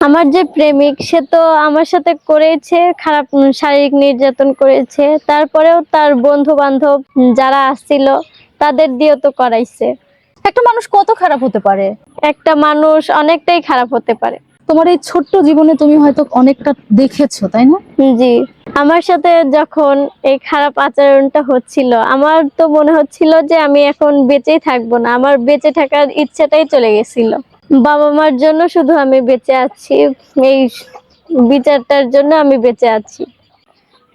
আমার যে প্রেমিক সে তো আমার সাথে করেছে খারাপ শারীরিক নির্যাতন করেছে। তারপরেও তার বন্ধু বান্ধব যারা আসছিল তাদের দিয়েও তো করাইছে। একটা মানুষ কত খারাপ হতে পারে? একটা মানুষ অনেকটাই খারাপ হতে পারে। তোমার এই ছোট্ট জীবনে তুমি হয়তো অনেকটা দেখেছ তাই না? জি। আমার সাথে যখন এই খারাপ আচরণটা হচ্ছিল আমার তো মনে হচ্ছিল যে আমি এখন বেঁচেই থাকব না। আমার বেঁচে থাকার ইচ্ছাটাই চলে গেছিল। বাবা মার জন্য শুধু আমি বেঁচে আছি। এই বিচারটার জন্য আমি বেঁচে আছি।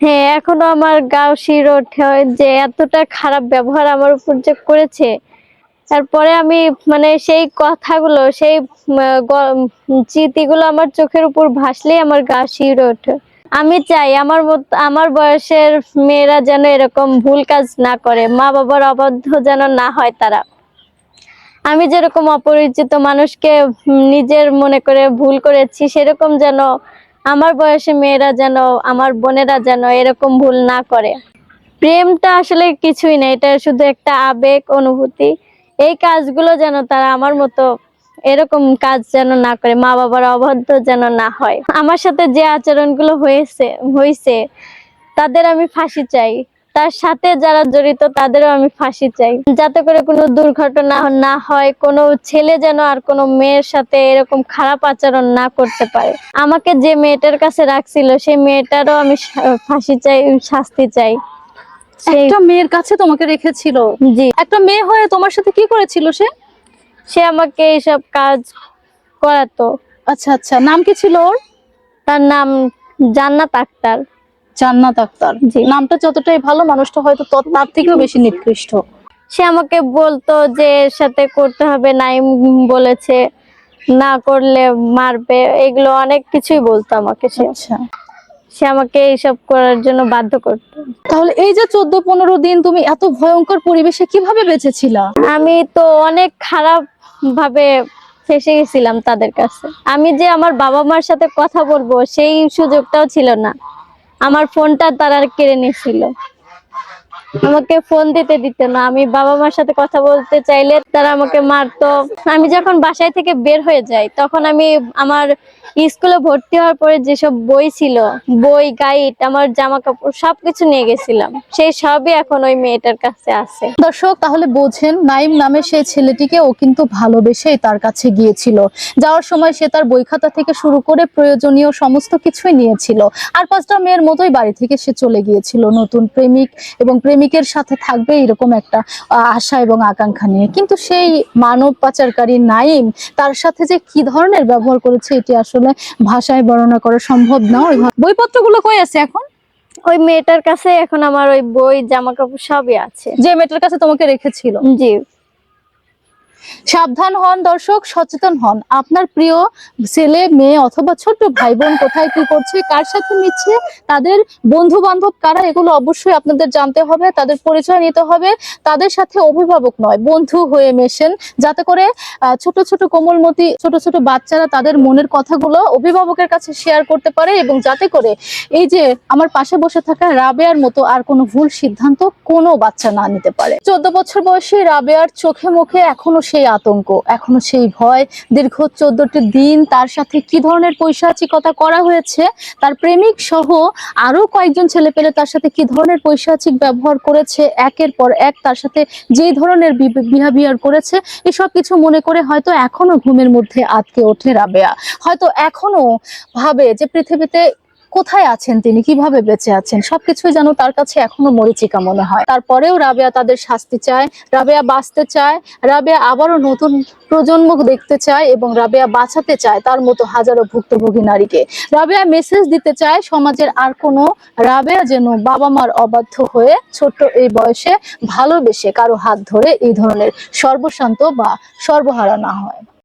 হ্যাঁ এখনও আমার গাও শির ওঠে যে এতটা খারাপ ব্যবহার আমার উপর যে করেছে। তারপরে আমি মানে সেই কথাগুলো, সেই স্মৃতিগুলো আমার চোখের উপর ভাসলেই আমার গা শিউরে ওঠে। আমি চাই আমার মত, আমার বয়সের মেয়েরা যেন এরকম ভুল কাজ না করে মা বাবার অবাধ্য যেন না হয় তারা। আমি যেরকম অপরিচিত মানুষকে নিজের মনে করে ভুল করেছি, সেরকম যেন আমার বয়সে মেয়েরা যেন, আমার বোনেরা যেন এরকম ভুল না করে। প্রেমটা আসলে কিছুই না, এটা শুধু একটা আবেগ, অনুভূতি। এই কাজগুলো যেন তারা আমার মতো এরকম কাজ যেন না করে মা বাবার অবাধ্য যেন না হয়। আমার সাথে যে আচরণগুলো হয়েছে হয়েছে তাদের আমি ফাঁসি চাই। তার সাথে যারা জড়িত তাদেরও আমি ফাঁসি চাই। যাতে করে কোনো দুর্ঘটনা না হয় কোনো ছেলে যেন আর কোনো মেয়ের সাথে এরকম খারাপ আচরণ না করতে পারে। আমাকে যে মেয়েটার কাছে রাখছিল সেই মেয়েটারও আমি ফাঁসি চাই শাস্তি চাই। একটা মেয়ের কাছে তোমাকে রেখেছিল? জি। একটা মেয়ে হয়ে তোমার সাথে কি করেছিল সে? সে আমাকে এইসব কাজ করাতো। আচ্ছা আচ্ছা। নাম কি ছিল ওর? তার নাম জান্নাত আক্তার। জান্নাত আক্তার। নামটা যতটাই ভালো মানুষটা হয়তো তার থেকেও বেশি নিকৃষ্ট। সে আমাকে বলতো যে এর সাথে করতে হবে নাইম বলেছে না করলে মারবে এগুলো অনেক কিছুই বলতো আমাকে সে। আচ্ছা। সে আমাকে এইসব করার জন্য বাধ্য করতো। তাহলে এই যে চোদ্দ পনেরো দিন তুমি এত ভয়ঙ্কর পরিবেশে কীভাবে বেঁচেছিলা? আমি তো অনেক খারাপ ভাবে ফেসে গেছিলাম তাদের কাছে। আমি যে আমার বাবা মার সাথে কথা বলব সেই সুযোগটাও ছিল না। আমার ফোনটা তারা কেড়ে নিয়েছিল। আমাকে ফোন দিতে দিত না, আমি বাবা মার সাথে কথা বলতে চাইলে তারা আমাকে মারতো। আমি যখন বাসায় থেকে বের হয়ে যাই, তখন আমি আমার স্কুলে ভর্তি হওয়ার পরে যেসব বই ছিল, বই, গাইড, আমার জামা কাপড় সবকিছু নিয়ে গেছিলাম। সেই সবই এখন ওই মেয়েটার কাছে আছে। দর্শক, তাহলে বোঝেন নাইম নামে সেই ছেলেটিকে ও কিন্তু ভালোবেসেই তার কাছে গিয়েছিল। যাওয়ার সময় সে তার বই খাতা থেকে শুরু করে প্রয়োজনীয় সমস্ত কিছুই নিয়েছিল। আর পাঁচটা মেয়ের মতোই বাড়ি থেকে সে চলে গিয়েছিল। নতুন প্রেমিক এবং প্রেমিকের সাথে থাকবে এরকম একটা আশা এবং আকাঙ্ক্ষা নিয়ে। কিন্তু সেই মানব পাচারকারী নাইম, তার সাথে যে কি ধরনের ব্যবহার করেছে, এটি আসলে ভাষায় বর্ণনা করা সম্ভব না। নয় বইপত্রগুলো কই আছে এখন? ওই মেয়েটার কাছে এখন আমার ওই বই জামা কাপড় সবই আছে। যে মেয়েটার কাছে তোমাকে রেখেছিল? জি। সাবধান হন দর্শক, সচেতন হন। আপনার প্রিয় ছেলে, মেয়ে অথবা ছোট ভাই বোন কোথায়, কি করছে, কার সাথে মিশছে, তাদের বন্ধু বান্ধব কারা, এগুলো অবশ্যই আপনাদের জানতে হবে, তাদের পরিচয় নিতে হবে। তাদের সাথে অভিভাবক নয়, বন্ধু হয়ে মেশেন, যাতে করে ছোট ছোট কোমলমতি, ছোট ছোট বাচ্চারা তাদের মনের কথাগুলো অভিভাবকের কাছে শেয়ার করতে পারে এবং যাতে করে এই যে আমার পাশে বসে থাকা রাবেয়ার মতো আর কোনো ভুল সিদ্ধান্ত কোনো বাচ্চা না নিতে পারে। চোদ্দ বছর বয়সী রাবেয়ার চোখে মুখে এখনও সেই আতঙ্ক। এখনও সেই ভয়। দীর্ঘ চোদ্দটি দিন তার সাথে কি ধরনের পৈশাচিকতা করা হয়েছে তার প্রেমিক সহ আরও কয়েকজন ছেলে পেলে তার সাথে কি ধরনের পৈশাচিক ব্যবহার করেছে, একের পর এক তার সাথে যে ধরনের বিহেভিয়ার করেছে, এসব কিছু মনে করে হয়তো এখনও ঘুমের মধ্যে আটকে ওঠে রাবেয়া। হয়তো এখনও ভাবে যে পৃথিবীতে কোথায় আছেন তিনি? কীভাবে বেঁচে আছেন? সবকিছুই যেন তার কাছে এখনও মরিচিকা মনে হয়। তারপরেও রাবেয়া তাদের শাস্তি চায়, রাবেয়া বাঁচতে চায়, রাবেয়া আবারও নতুন প্রজন্ম দেখতে চায় এবং রাবেয়া বাঁচাতে চায় তার মতো হাজারো ভুক্তভোগী নারীকে। রাবেয়া মেসেজ দিতে চায়, সমাজের আর কোনো রাবেয়া যেন বাবা মার অবাধ্য হয়ে ছোট্ট এই বয়সে ভালোবেসে কারও হাত ধরে এই ধরনের সর্বশান্ত বা সর্বহারা না হয়।